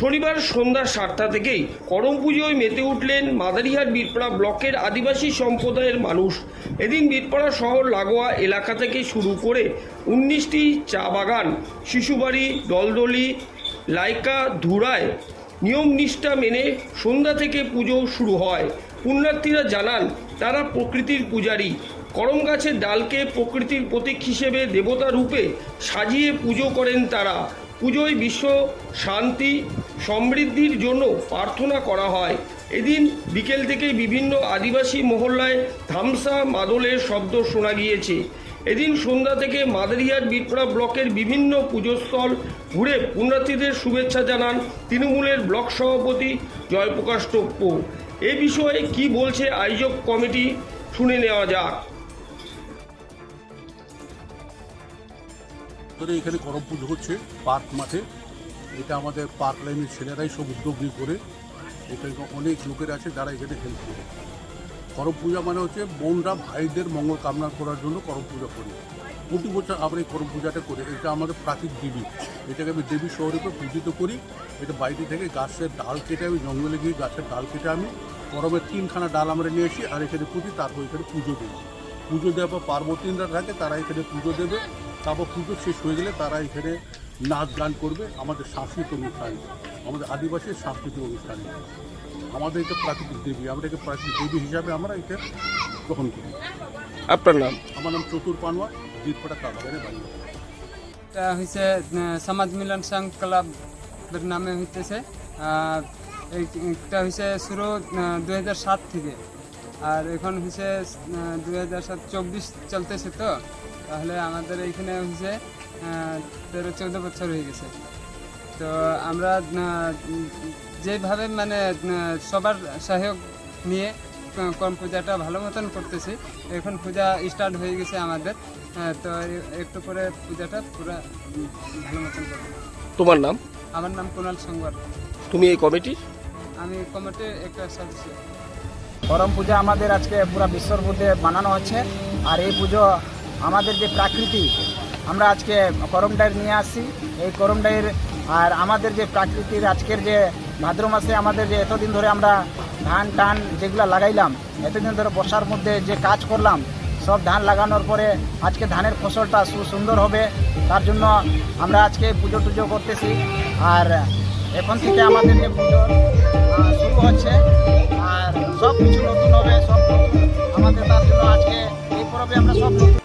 শনিবার সন্ধ্যা সাতটা থেকেই করম পুজোয় মেতে উঠলেন মাদারিহাট বীরপাড়া ব্লকের আদিবাসী সম্প্রদায়ের মানুষ। এদিন বীরপাড়া শহর লাগোয়া এলাকা থেকে শুরু করে উনিশটি চা বাগান, শিশুবাড়ি, দলদলি, লাইকা, ধুরায় নিয়ম নিষ্ঠা মেনে সন্ধ্যা থেকে পুজো শুরু হয়। পুণ্যার্থীরা জানান, তারা প্রকৃতির পূজারী। করম গাছের ডালকে প্রকৃতির প্রতীক হিসেবে দেবতা রূপে সাজিয়ে পুজো করেন তারা। পুজোয় বিশ্ব শান্তি সমৃদ্ধির জন্য প্রার্থনা করা হয়। এদিন বিকেল থেকে বিভিন্ন আদিবাসী মহল্লায় ধামসা মাদলের শব্দ শোনা গিয়েছে। এদিন সন্ধ্যা থেকে মাদারিয়ার বীরপাড়া ব্লকের বিভিন্ন পুজোস্থল ঘুরে পুণ্যার্থীদের শুভেচ্ছা জানান তৃণমূলের ব্লক সভাপতি জয়প্রকাশ টোপ্প। এ বিষয়ে কি বলছে আয়োজক কমিটি শুনে নেওয়া যাক। এখানে করম পুজো হচ্ছে, পার্ক মাঠে। এটা আমাদের পার্ক লাইনের ছেলেরাই সব উদ্যোগ নিয়ে করে এখানে অনেক লোকের আছে যারা এখানে হেল্প করে। করম পূজা মানে হচ্ছে বোনরা ভাইদের মঙ্গল কামনা করার জন্য করম পূজা করি। প্রতি বছর আমরা এই করম পূজাটা করি। এটা আমাদের প্রাকৃতিক দেবী। এটাকে আমি দেবী শহরূপে পূজিত করি। এটা বাইরে থেকে গাছের ডাল কেটে আমি জঙ্গলে গিয়ে গাছের ডাল কেটে আমি করমের তিনখানা ডাল আমরা নিয়ে আসি আর এখানে পুঁজি তারপর এখানে পুজো দিই। পুজো দেওয়ার পর পার্বতীনরা থাকে তারা এখানে পুজো দেবে। তারপর পুজো শেষ হয়ে গেলে তারা এখানে নাচ গান করবে আমাদের সাংস্কৃতিক অনুষ্ঠান আমাদের আদিবাসী সাংস্কৃতিক অনুষ্ঠান। আমাদের এটা প্রাকৃতিক দেবী আমরা একে প্রাকৃতিক দেবী হিসাবে আমরা এটা গ্রহণ করি। আপনার নাম? আমার নাম চতুর পানোয়া জিতপাটা কাকাবারে বাড়ি। এটা হয়েছে সমাজ মিলন সংঘ ক্লাবের নামে হইতেছে। আর এইটা হয়েছে শুরু দুই হাজার সাত থেকে। আর এখন হয়েছে দু হাজার সাত চব্বিশ চলতেছে তো। তাহলে আমাদের এইখানে হয়েছে তেরো চৌদ্দ বছর হয়ে গেছে। তো আমরা যেভাবে মানে সবার সহযোগ নিয়ে কম পূজাটা ভালো মতন করতেছি এখন পূজা স্টার্ট হয়ে গেছে আমাদের। তো একটু পরে পূজাটা পুরো ভালো মতন করব। তোমার নাম? আমার নাম কুণাল সংবর তুমি এই কমিটি? আমি কমিটির একটা সদস্য। করম পূজা আমাদের আজকে পুরো বিশ্বর মধ্যে বানানো হচ্ছে। আর এই পুজো আমাদের যে প্রাকৃতি আমরা আজকে করম ডাইর নিয়ে আসছি। এই করম ডাইর আর আমাদের যে প্রাকৃতির আজকের যে ভাদ্র মাসে আমাদের যে এতদিন ধরে আমরা ধান, টান যেগুলো লাগাইলাম, এতদিন ধরে বর্ষার মধ্যে যে কাজ করলাম, সব ধান লাগানোর পরে আজকে ধানের ফসলটা সুন্দর হবে। তার জন্য আমরা আজকে পুজো টুজো করতেছি। আর এখন থেকে আমাদের যে পুজো শুরু হচ্ছে। আর সব কিছু নতুন হবে, সব আমাদের তার জন্য আজকে এই পরবে আমরা সব নতুন